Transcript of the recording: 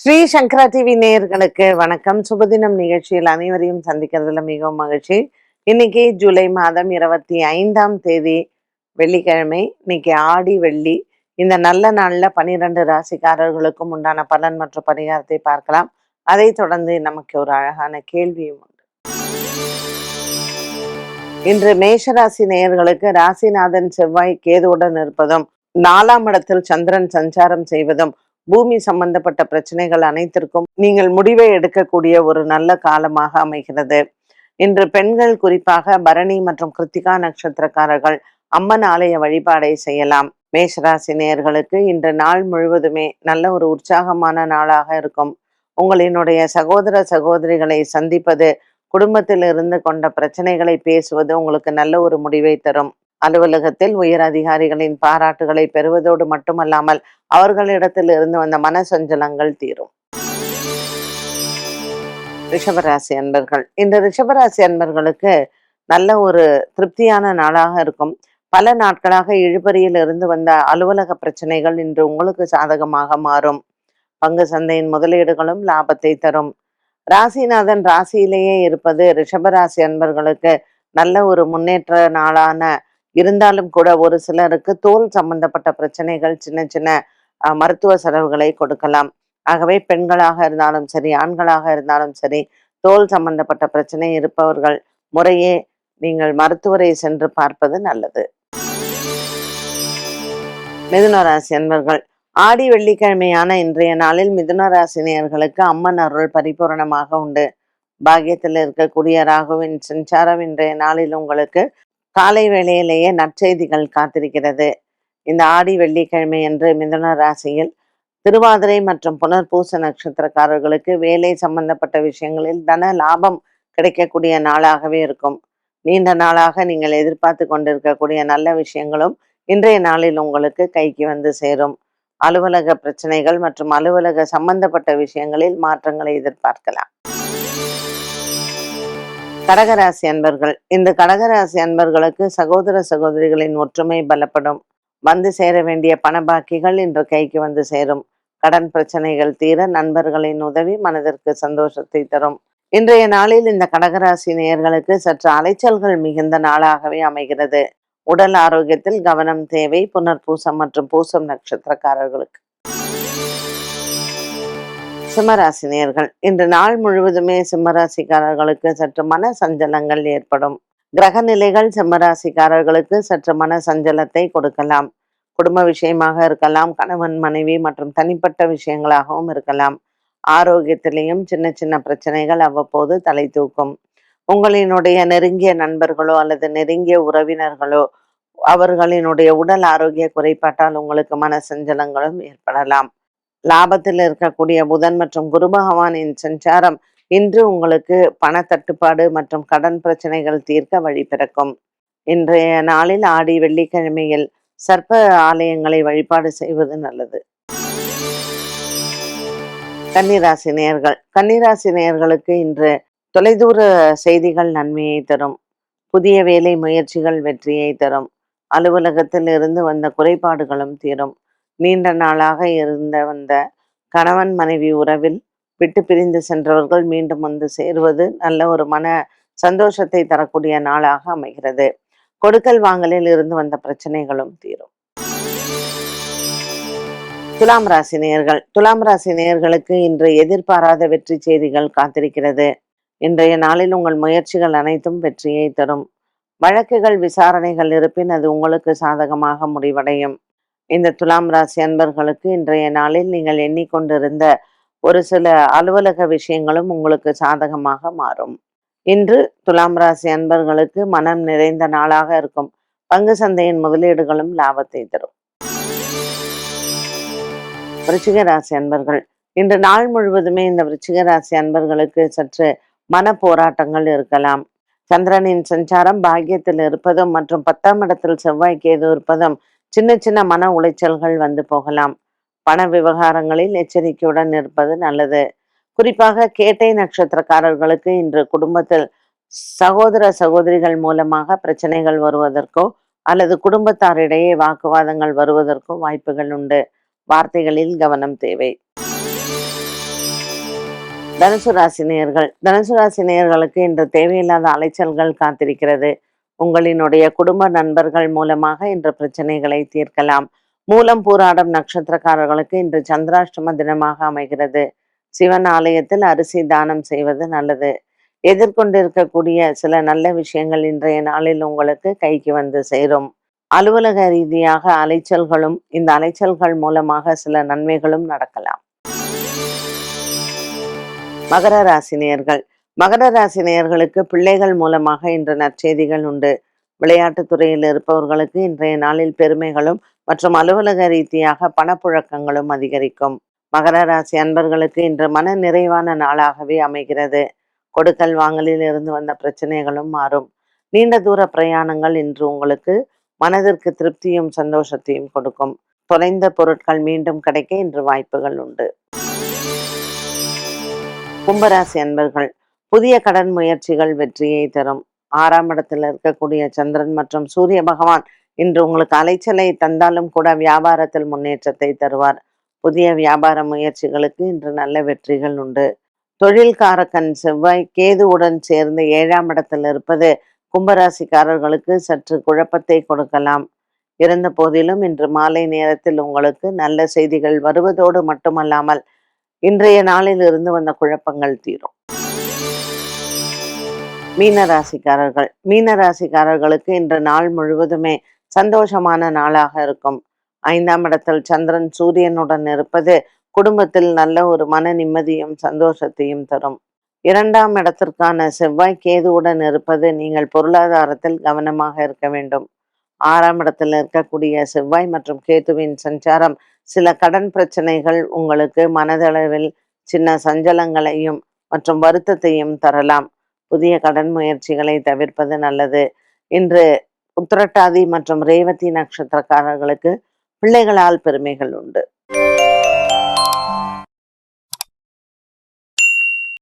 ஸ்ரீ சங்கரா TV நேயர்களுக்கு வணக்கம். சுபதினம் நிகழ்ச்சியில் அனைவரையும் சந்திக்கிறதுல மிகவும் மகிழ்ச்சி. இன்னைக்கு ஜூலை மாதம் இருபத்தி ஐந்தாம் தேதி வெள்ளிக்கிழமை. இன்னைக்கு ஆடி வெள்ளி. இந்த நல்ல நாள்ல பனிரெண்டு ராசிக்காரர்களுக்கும் உண்டான பலன் மற்றும் பரிகாரத்தை பார்க்கலாம். அதை தொடர்ந்து நமக்கு ஒரு அழகான கேள்வியும் உண்டு. இன்று மேஷராசி நேயர்களுக்கு ராசிநாதன் செவ்வாய் கேதுவுடன் இருப்பதும் நாலாம் இடத்தில் சந்திரன் சஞ்சாரம் செய்வதும் பூமி சம்பந்தப்பட்ட பிரச்சனைகள் அனைத்திற்கும் நீங்கள் முடிவை எடுக்கக்கூடிய ஒரு நல்ல காலமாக அமைகிறது. இன்று பெண்கள் குறிப்பாக பரணி மற்றும் கிருத்திகா நட்சத்திரக்காரர்கள் அம்மன் ஆலய வழிபாடை செய்யலாம். மேஷராசி நேயர்களுக்கு இன்று நாள் முழுவதுமே நல்ல ஒரு உற்சாகமான நாளாக இருக்கும். உங்களினுடைய சகோதர சகோதரிகளை சந்திப்பது குடும்பத்தில் இருந்து கொண்ட பிரச்சனைகளை பேசுவது உங்களுக்கு நல்ல ஒரு முடிவை தரும். அலுவலகத்தில் உயர் அதிகாரிகளின் பாராட்டுகளை பெறுவதோடு மட்டுமல்லாமல் அவர்களிடத்தில் இருந்து வந்த மன சஞ்சலங்கள் தீரும். ரிஷபராசி அன்பர்கள் இந்த ரிஷபராசி அன்பர்களுக்கு நல்ல ஒரு திருப்தியான நாளாக இருக்கும். பல நாட்களாக இழுபறியில் இருந்து வந்த அலுவலக பிரச்சனைகள் இன்று உங்களுக்கு சாதகமாக மாறும். பங்கு சந்தையின் முதலீடுகளும் லாபத்தை தரும். ராசிநாதன் ராசியிலேயே இருப்பது ரிஷபராசி அன்பர்களுக்கு நல்ல ஒரு முன்னேற்ற நாளான இருந்தாலும் கூட ஒரு சிலருக்கு தோல் சம்பந்தப்பட்ட பிரச்சனைகள் சின்ன சின்ன மருத்துவ செலவுகளை கொடுக்கலாம். ஆகவே பெண்களாக இருந்தாலும் சரி ஆண்களாக இருந்தாலும் சரி தோல் சம்பந்தப்பட்ட பிரச்சனை இருப்பவர்கள் முறையே நீங்கள் மருத்துவரை சென்று பார்ப்பது நல்லது. மிதுனராசி அன்பர்கள் ஆடி வெள்ளிக்கிழமையான இன்றைய நாளில் மிதுனராசினியர்களுக்கு அம்மன் அருள் பரிபூரணமாக உண்டு. பாக்கியத்தில் இருக்கக்கூடிய ராகுவின் சஞ்சாரம் இன்றைய நாளில் உங்களுக்கு காலை வேளையிலேயே நற்செய்திகள் காத்திருக்கிறது. இந்த ஆடி வெள்ளிக்கிழமை என்று மிதுன ராசியில் திருவாதிரை மற்றும் புனர்பூச நட்சத்திரக்காரர்களுக்கு வேலை சம்பந்தப்பட்ட விஷயங்களில் தன லாபம் கிடைக்கக்கூடிய நாளாகவே இருக்கும். நீண்ட நாளாக நீங்கள் எதிர்பார்த்து கொண்டிருக்கக்கூடிய நல்ல விஷயங்களும் இன்றைய நாளில் உங்களுக்கு கைக்கு வந்து சேரும். அலுவலக பிரச்சனைகள் மற்றும் அலுவலக சம்பந்தப்பட்ட விஷயங்களில் மாற்றங்களை எதிர்பார்க்கலாம். கடகராசி அன்பர்கள். இந்த கடகராசி அன்பர்களுக்கு சகோதர சகோதரிகளின் ஒற்றுமை பலப்படும். வந்து சேர வேண்டிய பண பாக்கிகள் இன்று கைக்கு வந்து சேரும். கடன் பிரச்சனைகள் தீர நண்பர்களின் உதவி மனதிற்கு சந்தோஷத்தை தரும். இன்றைய நாளில் இந்த கடகராசி நேயர்களுக்கு சற்று அலைச்சல்கள் மிகுந்த நாளாகவே அமைகிறது. உடல் ஆரோக்கியத்தில் கவனம் தேவை. புனர்பூசம் மற்றும் பூசம் நட்சத்திரக்காரர்களுக்கு. சிம்மராசினியர்கள். இன்று நாள் முழுவதுமே சிம்மராசிக்காரர்களுக்கு சற்று மன சஞ்சலங்கள் ஏற்படும். கிரக நிலைகள் சிம்மராசிக்காரர்களுக்கு சற்று மன சஞ்சலத்தை கொடுக்கலாம். குடும்ப விஷயமாக இருக்கலாம் கணவன் மனைவி மற்றும் தனிப்பட்ட விஷயங்களாகவும் இருக்கலாம். ஆரோக்கியத்திலையும் சின்ன சின்ன பிரச்சனைகள் அவ்வப்போது தலை தூக்கும். உங்களினுடைய நெருங்கிய நண்பர்களோ அல்லது நெருங்கிய உறவினர்களோ அவர்களினுடைய உடல் ஆரோக்கிய குறைபாட்டால் உங்களுக்கு மன சஞ்சலங்களும் ஏற்படலாம். லாபத்தில் இருக்கக்கூடிய புதன் மற்றும் குரு பகவானின் சஞ்சாரம் இன்று உங்களுக்கு பண தட்டுப்பாடு மற்றும் கடன் பிரச்சனைகள் தீர்க்க வழி பிறக்கும். இன்றைய நாளில் ஆடி வெள்ளிக்கிழமையில் சர்ப்ப ஆலயங்களை வழிபாடு செய்வது நல்லது. கன்னிராசி நேர்கள் கன்னிராசி நேர்களுக்கு இன்று தொலைதூர செய்திகள் நன்மையை தரும். புதிய வேலை முயற்சிகள் வெற்றியை தரும். அலுவலகத்தில் இருந்து வந்த குறைபாடுகளும் தீரும். நீண்ட நாளாக இருந்த வந்த கணவன் மனைவி உறவில் விட்டு பிரிந்து சென்றவர்கள் மீண்டும் வந்து சேருவது நல்ல ஒரு மன சந்தோஷத்தை தரக்கூடிய நாளாக அமைகிறது. கொடுக்கல் வாங்கலில் இருந்து வந்த பிரச்சனைகளும் தீரும். துலாம் ராசி நேயர்கள் துலாம் ராசி நேயர்களுக்கு இன்று எதிர்பாராத வெற்றி செய்திகள் காத்திருக்கிறது. இன்றைய நாளில் உங்கள் முயற்சிகள் அனைத்தும் வெற்றியை தரும். வழக்குகள் விசாரணைகள் இருப்பின் அது உங்களுக்கு சாதகமாக முடிவடையும். இந்த துலாம் ராசி அன்பர்களுக்கு இன்றைய நாளில் நீங்கள் எண்ணிக்கொண்டிருந்த ஒரு சில அலுவலக விஷயங்களும் உங்களுக்கு சாதகமாக மாறும். இன்று துலாம் ராசி அன்பர்களுக்கு மனம் நிறைந்த நாளாக இருக்கும். பங்கு சந்தையின் முதலீடுகளும் லாபத்தை தரும். விருச்சிக ராசி அன்பர்கள் இன்று நாள் முழுவதுமே இந்த விருச்சிக ராசி அன்பர்களுக்கு சற்று மன போராட்டங்கள் இருக்கலாம். சந்திரனின் சஞ்சாரம் பாக்கியத்தில் இருப்பதும் மற்றும் பத்தாம் இடத்தில் செவ்வாய் கேது இருப்பதும் சின்ன சின்ன மன உளைச்சல்கள் வந்து போகலாம். பண விவகாரங்களில் எச்சரிக்கையுடன் இருப்பது நல்லது. குறிப்பாக கேட்டை நட்சத்திரக்காரர்களுக்கு இன்று குடும்பத்தில் சகோதர சகோதரிகள் மூலமாக பிரச்சனைகள் வருவதற்கோ அல்லது குடும்பத்தாரிடையே வாக்குவாதங்கள் வருவதற்கோ வாய்ப்புகள் உண்டு. வார்த்தைகளில் கவனம் தேவை. தனுசு ராசி நேயர்கள். தனுசு ராசி நேயர்களுக்கு இன்று தேவையில்லாத அலைச்சல்கள் காத்திருக்கிறது. உங்களினுடைய குடும்ப நண்பர்கள் மூலமாக இன்று பிரச்சனைகளை தீர்க்கலாம். மூலம் பூராடம் நட்சத்திரக்காரர்களுக்கு இன்று சந்திராஷ்டம தினமாக அமைகிறது. சிவன் ஆலயத்தில் அரிசி தானம் செய்வது நல்லது. எதிர்கொண்டிருக்கக்கூடிய சில நல்ல விஷயங்கள் இன்றைய நாளில் உங்களுக்கு கைக்கு வந்து சேரும். அலுவலக ரீதியாக அலைச்சல்களும் இந்த அலைச்சல்கள் மூலமாக சில நன்மைகளும் நடக்கலாம். மகர ராசினியர்கள் மகர ராசி நேயர்களுக்கு பிள்ளைகள் மூலமாக இன்று நற்செய்திகள் உண்டு. விளையாட்டுத் துறையில் இருப்பவர்களுக்கு இன்றைய நாளில் பெருமைகளும் மற்றும் அலுவலக ரீதியாக பணப்புழக்கங்களும் அதிகரிக்கும். மகர ராசி அன்பர்களுக்கு இன்று மன நிறைவான நாளாகவே அமைகிறது. கொடுக்கல் வாங்கலில் இருந்து வந்த பிரச்சனைகளும் மாறும். நீண்ட தூர பிரயாணங்கள் இன்று உங்களுக்கு மனதிற்கு திருப்தியும் சந்தோஷத்தையும் கொடுக்கும். தொலைந்த பொருட்கள் மீண்டும் கிடைக்க இன்று வாய்ப்புகள் உண்டு. கும்பராசி அன்பர்கள் புதிய கடன் முயற்சிகள் வெற்றியை தரும். ஆறாம் இடத்தில் இருக்கக்கூடிய சந்திரன் மற்றும் சூரிய பகவான் இன்று உங்களுக்கு அலைச்சலை தந்தாலும் கூட வியாபாரத்தில் முன்னேற்றத்தை தருவார். புதிய வியாபார முயற்சிகளுக்கு இன்று நல்ல வெற்றிகள் உண்டு. தொழில்காரக்கன் செவ்வாய் கேதுவுடன் சேர்ந்து ஏழாம் இடத்தில் இருப்பது கும்பராசிக்காரர்களுக்கு சற்று குழப்பத்தை கொடுக்கலாம். இருந்த போதிலும் இன்று மாலை நேரத்தில் உங்களுக்கு நல்ல செய்திகள் வருவதோடு மட்டுமல்லாமல் இன்றைய நாளில் இருந்து வந்த குழப்பங்கள் தீரும். மீனராசிக்காரர்கள். மீனராசிக்காரர்களுக்கு இன்று நாள் முழுவதுமே சந்தோஷமான நாளாக இருக்கும். ஐந்தாம் இடத்தில் சந்திரன் சூரியனுடன் இருப்பது குடும்பத்தில் நல்ல ஒரு மன நிம்மதியும் சந்தோஷத்தையும் தரும். இரண்டாம் இடத்திற்கான செவ்வாய் கேதுவுடன் இருப்பது நீங்கள் பொருளாதாரத்தில் கவனமாக இருக்க வேண்டும். ஆறாம் இடத்தில் இருக்கக்கூடிய செவ்வாய் மற்றும் கேதுவின் சஞ்சாரம் சில கடன் பிரச்சனைகள் உங்களுக்கு மனதளவில் சின்ன சஞ்சலங்களையும் மற்றும் வருத்தத்தையும் தரலாம். புதிய கடன் முயற்சிகளை தவிர்ப்பது நல்லது. இன்று உத்திரட்டாதி மற்றும் ரேவதி நட்சத்திரக்காரர்களுக்கு பிள்ளைகளால் பெருமைகள் உண்டு.